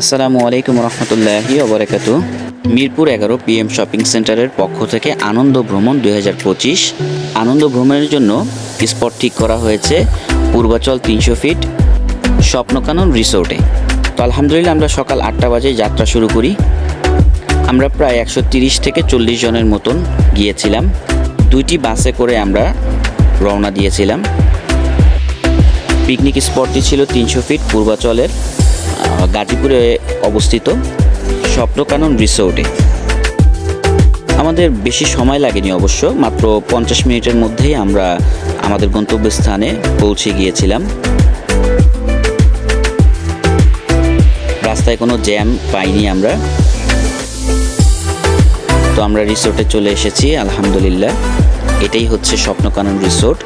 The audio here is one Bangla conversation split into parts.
আসসালামু আলাইকুম রহমতুল্লাহি ওবরাকাত মিরপুর এগারো পিএম শপিং সেন্টারের পক্ষ থেকে আনন্দ ভ্রমণ দু হাজার পঁচিশ। আনন্দ ভ্রমণের জন্য স্পট ঠিক করা হয়েছে পূর্বাচল তিনশো ফিট স্বপ্নকানন রিসোর্টে। তো আলহামদুলিল্লাহ আমরা সকাল আটটা বাজে যাত্রা শুরু করি। আমরা প্রায় একশো থেকে চল্লিশ জনের মতন গিয়েছিলাম। দুইটি বাসে করে আমরা রওনা দিয়েছিলাম। পিকনিক স্পটটি ছিল তিনশো ফিট পূর্বাচলের। গাজীপুরে অবস্থিত স্বপ্নকানন রিসোর্টে। আমাদের বেশি সময় লাগেনি অবশ্য, মাত্র পঞ্চাশ মিনিটের মধ্যেই আমরা আমাদের গন্তব্যস্থানে পৌঁছে গিয়েছিলাম। রাস্তায় কোনো জ্যাম পাইনি আমরা। তো আমরা রিসোর্টে চলে এসেছি, আলহামদুলিল্লাহ। এটাই হচ্ছে স্বপ্নকানন রিসোর্ট।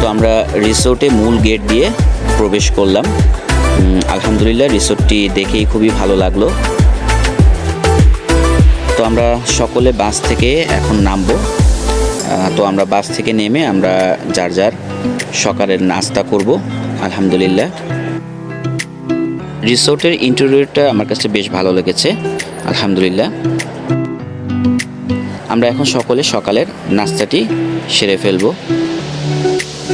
তো আমরা রিসোর্টে মূল গেট দিয়ে প্রবেশ করলাম। আলহামদুলিল্লাহ রিসোর্টটি দেখেই খুবই ভালো লাগল। তো আমরা সকলে বাস থেকে এখন নামবো। তো আমরা বাস থেকে নেমে আমরা যার যার সকালের নাস্তা করব, আলহামদুলিল্লাহ। রিসোর্টের ইন্টারভিউটা আমার কাছে বেশ ভালো লেগেছে, আলহামদুলিল্লাহ। আমরা এখন সকলে সকালের নাস্তাটি সেরে ফেলব।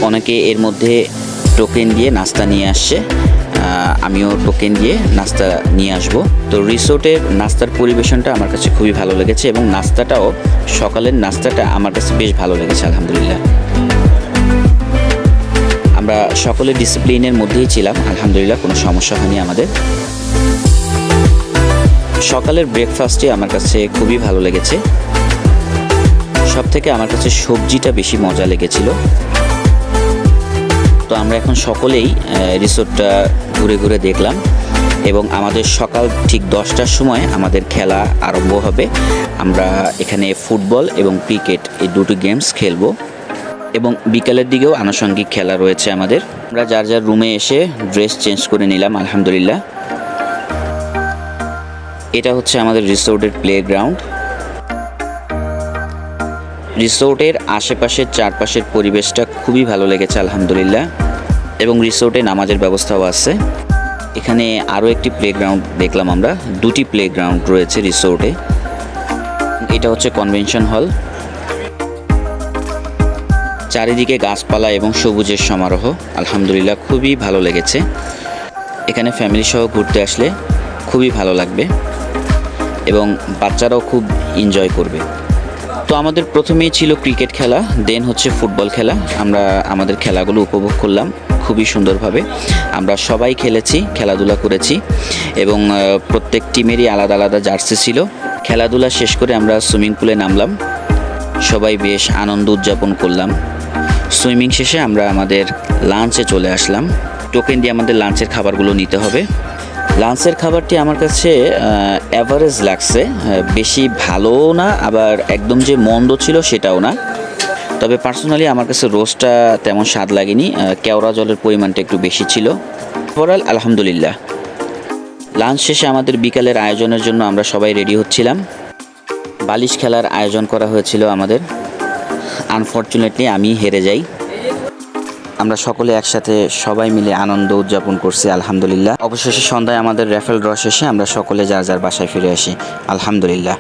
অনেকে এর মধ্যে টোকেন দিয়ে নাস্তা নিয়ে আসছে। আমিও টোকেন দিয়ে নাস্তা নিয়ে আসব। তো রিসোর্টের নাস্তার পরিবেশনটা আমার কাছে খুবই ভালো লেগেছে এবং নাস্তাটাও সকালের নাস্তাটা আমার কাছে বেশ ভালো লেগেছে, আলহামদুলিল্লাহ। আমরা সকলে ডিসিপ্লিনের মধ্যেই ছিলাম, আলহামদুলিল্লাহ, কোনো সমস্যা হয়নি আমাদের। সকালের ব্রেকফাস্টে আমার কাছে খুবই ভালো লেগেছে। সব থেকে আমার কাছে সবজিটা বেশি মজা লেগেছিল। তো আমরা এখন সকলেই রিসোর্টটা ঘুরে ঘুরে দেখলাম এবং আমাদের সকাল ঠিক দশটার সময় আমাদের খেলা আরম্ভ হবে। আমরা এখানে ফুটবল এবং ক্রিকেট এই দুটো গেমস খেলব এবং বিকালের দিকেও আনুষঙ্গিক খেলা রয়েছে আমাদের। আমরা যার যার রুমে এসে ড্রেস চেঞ্জ করে নিলাম, আলহামদুলিল্লাহ। এটা হচ্ছে আমাদের রিসোর্টের প্লেগ্রাউন্ড। রিসোর্টের আশেপাশের চারপাশের পরিবেশটা খুবই ভালো লেগেছে, আলহামদুলিল্লাহ। এবং রিসোর্টে নামাজের ব্যবস্থাও আছে। এখানে আরও একটি প্লেগ্রাউন্ড দেখলাম আমরা। দুটি প্লেগ্রাউন্ড রয়েছে রিসোর্টে। এটা হচ্ছে কনভেনশন হল চারিদিকে গাছপালা এবং সবুজের সমারোহ, আলহামদুলিল্লাহ খুবই ভালো লেগেছে। এখানে ফ্যামিলি সহ ঘুরতে আসলে খুবই ভালো লাগবে এবং বাচ্চারাও খুব এনজয় করবে। তো আমাদের প্রথমেই ছিল ক্রিকেট খেলা দেন হচ্ছে ফুটবল খেলা। আমরা আমাদের খেলাগুলো উপভোগ করলাম খুবই সুন্দরভাবে। আমরা সবাই খেলেছি, খেলাধুলা করেছি এবং প্রত্যেক টিমেরই আলাদা আলাদা জার্সি ছিল। খেলাধুলা শেষ করে আমরা সুইমিং পুলে নামলাম। সবাই বেশ আনন্দ উদযাপন করলাম। সুইমিং শেষে আমরা আমাদের লাঞ্চে চলে আসলাম। টোকেন দিয়ে আমাদের লাঞ্চের খাবারগুলো নিতে হবে। লাঞ্চের খাবারটি আমার কাছে অ্যাভারেজ লাগছে। বেশি ভালো না, আবার একদম যে মন্দ ছিল সেটাও না। তবে পার্সোনালি আমার কাছে রোস্টটা তেমন স্বাদ লাগেনি। কেওড়া জলের পরিমাণটা একটু বেশি ছিল। ওভারঅল আলহামদুলিল্লাহ। লাঞ্চ শেষে আমাদের বিকালের আয়োজনের জন্য আমরা সবাই রেডি হচ্ছিলাম। বালিশ খেলার আয়োজন করা হয়েছিল আমাদের। আনফর্চুনেটলি আমি হেরে যাই। আমরা সকলে একসাথে সবাই মিলে আনন্দ উদযাপন করছি, আলহামদুলিল্লাহ। অবশেষে সন্ধ্যায় আমাদের রেফেল ড্র শেষে আমরা সকলে যার যার বাসায় ফিরে আসি, আলহামদুলিল্লাহ।